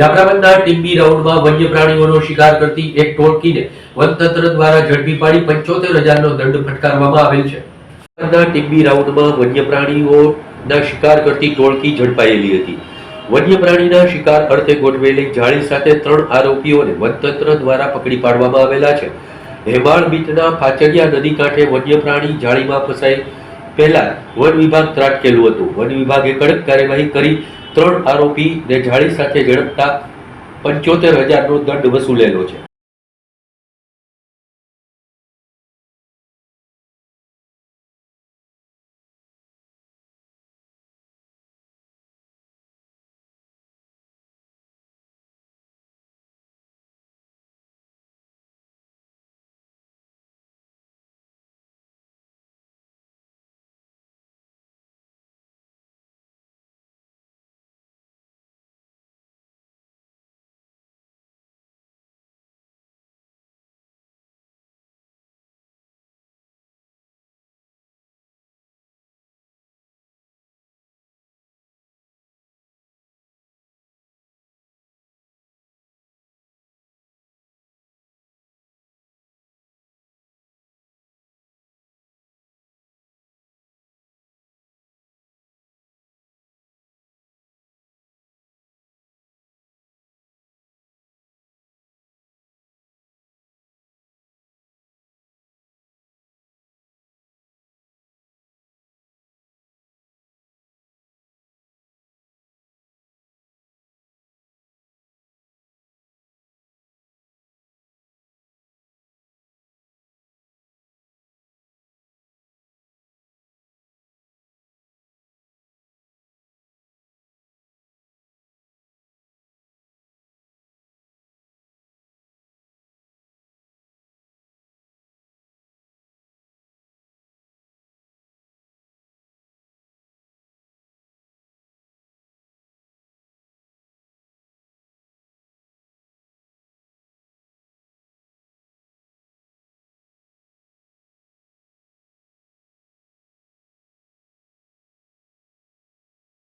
જાફરાબાદના ટીમ્બી રાઉન્ડમાં વન્ય પ્રાણીઓનો શિકાર કરતી એક ટોળકીને વનતંત્ર દ્વારા ઝડપી પાડી પંચોતેર હજારનો દંડ ફટકારવામાં આવેલ છે. ટીમ્બી રાઉન્ડમાં વન્ય પ્રાણીઓના શિકાર કરતી ટોળકી ઝડપાયેલી હતી. વન્ય પ્રાણીના શિકાર અર્થે ગોઠવેલી જાળી સાથે ત્રણ આરોપીઓને વનતંત્ર દ્વારા પકડી પાડવામાં આવેલા છે. હેમાળ બીટના પાચડિયા નદી કાંઠે વન્ય પ્રાણી જાળીમાં ફસાઈ પહેલા વન વિભાગ ત્રાટકેલું હતું. વન વિભાગે કડક કાર્યવાહી કરી ત્રણ આરોપીને જાળી સાથે ઝડપતા પંચોતેર હજારનો દંડ વસૂલેલો છે.